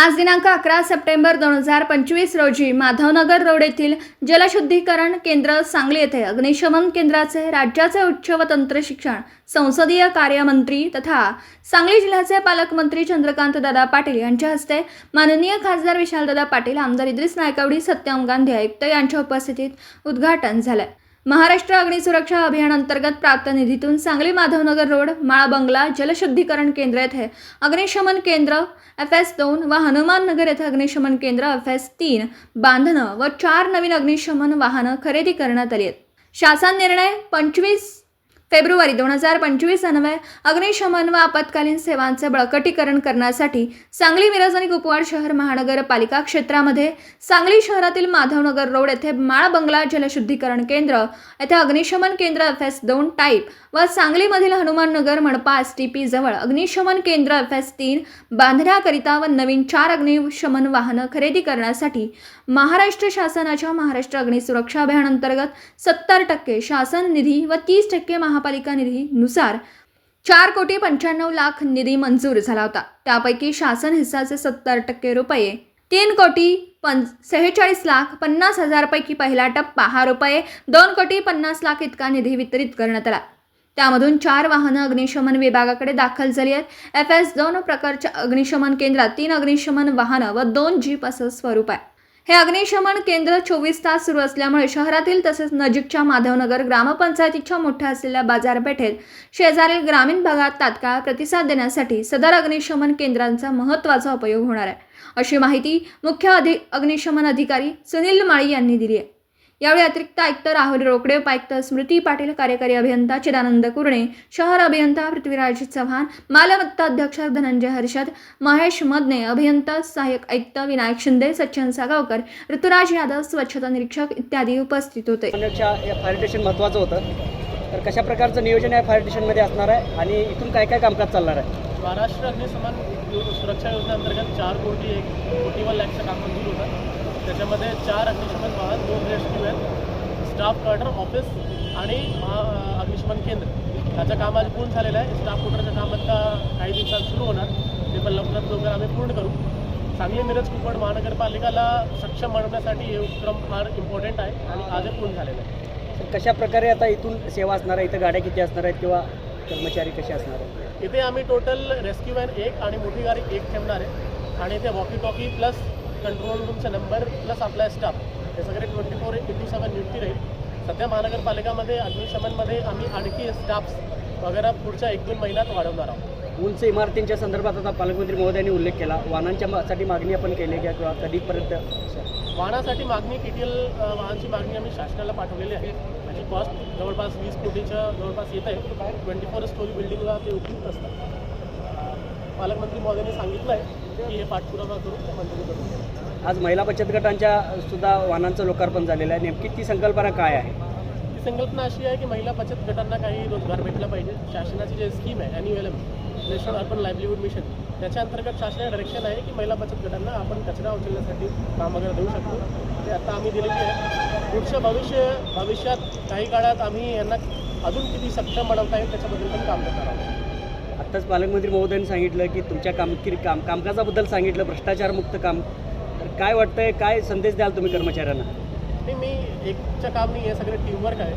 आज दिनांक अकरा सप्टेंबर दोन हजार पंचवीस रोजी माधवनगर रोड येथील जलशुद्धीकरण केंद्र सांगली येथे अग्निशमन केंद्राचे राज्याचे उच्च व तंत्र शिक्षण संसदीय कार्यमंत्री तथा सांगली जिल्ह्याचे पालकमंत्री चंद्रकांत दादा पाटील यांच्या हस्ते माननीय खासदार विशालदादा पाटील आमदार इद्रिस नायकावडी सत्यम गांधी आयुक्त यांच्या उपस्थितीत उद्घाटन झालं. महाराष्ट्र अग्निसुरक्षा अभियान अंतर्गत प्राप्त निधीतून सांगली माधवनगर रोड माळा बंगला जलशुद्धीकरण केंद्र येथे अग्निशमन केंद्र एफ एस दोन व हनुमान नगर येथे अग्निशमन केंद्र एफ एस तीन बांधणं व चार नवीन अग्निशमन वाहनं खरेदी करण्यात आली आहेत. शासन निर्णय पंचवीस फेब्रुवारी दोन हजार पंचवीस अन्वय अग्निशमन व आपत्कालीन सेवांचे बळकटीकरण करण्यासाठी सांगली मिरज आणि कुपवाड शहर महानगरपालिका क्षेत्रामध्ये सांगली शहरातील माधवनगर रोड येथे माळ बंगला जलशुद्धीकरण केंद्र येथे अग्निशमन केंद्र एफ एस दोन टाईप व सांगलीमधील हनुमान नगर मनपा एस टी पी जवळ अग्निशमन केंद्र एफ एस तीन बांधण्याकरिता व नवीन चार अग्निशमन वाहनं खरेदी करण्यासाठी महाराष्ट्र शासनाच्या महाराष्ट्र अग्निसुरक्षा अभियान अंतर्गत सत्तर टक्के शासन निधी व तीस टक्के महा महापालिका निधीनुसार चार कोटी पंच्याण्णव लाख निधी मंजूर झाला होता. त्यापैकी शासन हिस्साचे सत्तर टक्के रुपये तीन कोटी पं सेहेचाळीस लाख पन्नास हजारपैकी पहिला टप्पा हा रुपये दोन कोटी पन्नास लाख इतका निधी वितरित करण्यात आला. त्यामधून चार वाहनं अग्निशमन विभागाकडे दाखल झाली आहेत. एफ एस दोन प्रकारच्या अग्निशमन केंद्रात तीन अग्निशमन वाहनं व दोन जीप असं स्वरूप आहे. हे अग्निशमन केंद्र चोवीस तास सुरू असल्यामुळे शहरातील तसेच नजीकच्या माधवनगर ग्रामपंचायतीच्या मोठ्या असलेल्या बाजारपेठेत शेजारील ग्रामीण भागात तात्काळ प्रतिसाद देण्यासाठी सदर अग्निशमन केंद्रांचा महत्त्वाचा उपयोग होणार आहे. अशी माहिती मुख्य अधि अग्निशमन अधिकारी सुनील माळी यांनी दिली आहे. यावेळी अतिरिक्त आयुक्त राहुल रोकडे उपायुक्त स्मृती पाटील कार्यकारी अभियंता चिदानंद कुरणे शहर अभियंता पृथ्वीराज चव्हाण मालमत्ता अध्यक्ष धनंजय हर्षद महेश मदने अभियंता सहाय्यक आयुक्त विनायक शिंदे सचिन सागावकर ऋतुराज यादव स्वच्छता निरीक्षक इत्यादी उपस्थित होते. पाण्याच्या या फायर स्टेशन महत्त्वाचं होतं. तर कशा प्रकारचं नियोजन या फायर स्टेशनमध्ये असणार आहे आणि इथून काय काय कामकाज चालणार आहे? महाराष्ट्र अग्निशमन सुरक्षा योजनेअंतर्गत चार कोटी एक कोटी वन लॅकचं काम मंजूर होतं. त्याच्यामध्ये चार अग्निशमन वाहन दोन रेस्क्यू आहेत स्टाफ क्वार्टर ऑफिस आणि महा- अग्निशमन केंद्र. त्याचं काम आज पूर्ण झालेलं आहे. स्टाफ क्वार्टरचं काम आता काही दिवसात सुरू होणार. ते पण लवकरात लवकर आम्ही पूर्ण करू. सांगली मिरज कुपवाड महानगरपालिकाला सक्षम बनवण्यासाठी हे उपक्रम फार इम्पॉर्टंट आहे आणि आजही पूर्ण झालेलं आहे. कशा प्रकारे आता इथून सेवा असणार आहे? इथं गाड्या किती असणार आहेत किंवा कर्मचारी कसे असणार आहेत? इथे आम्ही टोटल रेस्क्यू वॅन एक आणि मोठी गाडी एक ठेवणार आहे. आणि इथे वॉकी टॉकी प्लस कंट्रोल रूमचा नंबर प्लस आपला स्टाफ हे सगळे ट्वेंटी फोर एटी सेवन नियुक्ती राहील. सध्या महानगरपालिकामध्ये अग्निशमनमध्ये आम्ही आणखी स्टाफ्स वगैरे पुढच्या एक दोन महिन्यात वाढवणार आहोत. उंच इमारतींच्या संदर्भात आता पालकमंत्री महोदयांनी उल्लेख केला. वाहनांच्या साठी मागणी आपण केली का किंवा कधीपर्यंत? वाहनासाठी मागणी एल वाहनची मागणी आम्ही शासनाला पाठवलेली आहे. त्याची कॉस्ट जवळपास वीस कोटीच्या जवळपास येत आहे. ट्वेंटी फोर स्टोरी बिल्डिंगला ते उपयुक्त असतात. पालकमंत्री महोदयांनी सांगितलं आहे की हे पाठपुरावा करून ते मंजूर करून आज महिला बचत गटांच्या सुद्धा वाहनांचं लोकार्पण झालेलं आहे. नेमकी ती संकल्पना काय आहे? ही संकल्पना अशी आहे की महिला बचत गटांना काही रोजगार भेटला पाहिजे. शासनाची जे स्कीम आहे M national urban livelihood mission त्याच्या अंतर्गत शासनाचे डायरेक्शन आहे की महिला बचत गटांना आपण कचरा उचलण्यासाठी काम वगैरे देऊ शकतो. ते आता आम्ही दिलेली आहे. पुढचं भविष्य भविष्यात काही काळात आम्ही यांना अजून किती सक्षम बनवता येईल त्याच्याबद्दल पण काम करणार आहोत. आत्ताच पालकमंत्री महोदयांनी सांगितलं की तुमच्या कामगिरी काम कामकाजाबद्दल सांगितलं भ्रष्टाचारमुक्त काम. तर काय वाटतंय काय संदेश द्याल तुम्ही कर्मचाऱ्यांना? नाही मी एकचं काम नाही हे सगळे टीमवर्क आहे.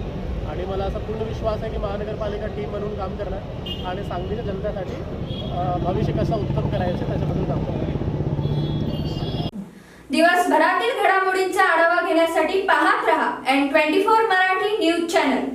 आणि मला असा पूर्ण विश्वास आहे की महानगरपालिका टीम म्हणून काम करणार आणि सांगलीच्या जनतेसाठी भविष्य कसं उत्तम करायचं त्याच्याबद्दल काम करणार दिवसभरातील घडामोडींचा आढावा घेण्यासाठी पाहत रहा N twenty four Marathi news channel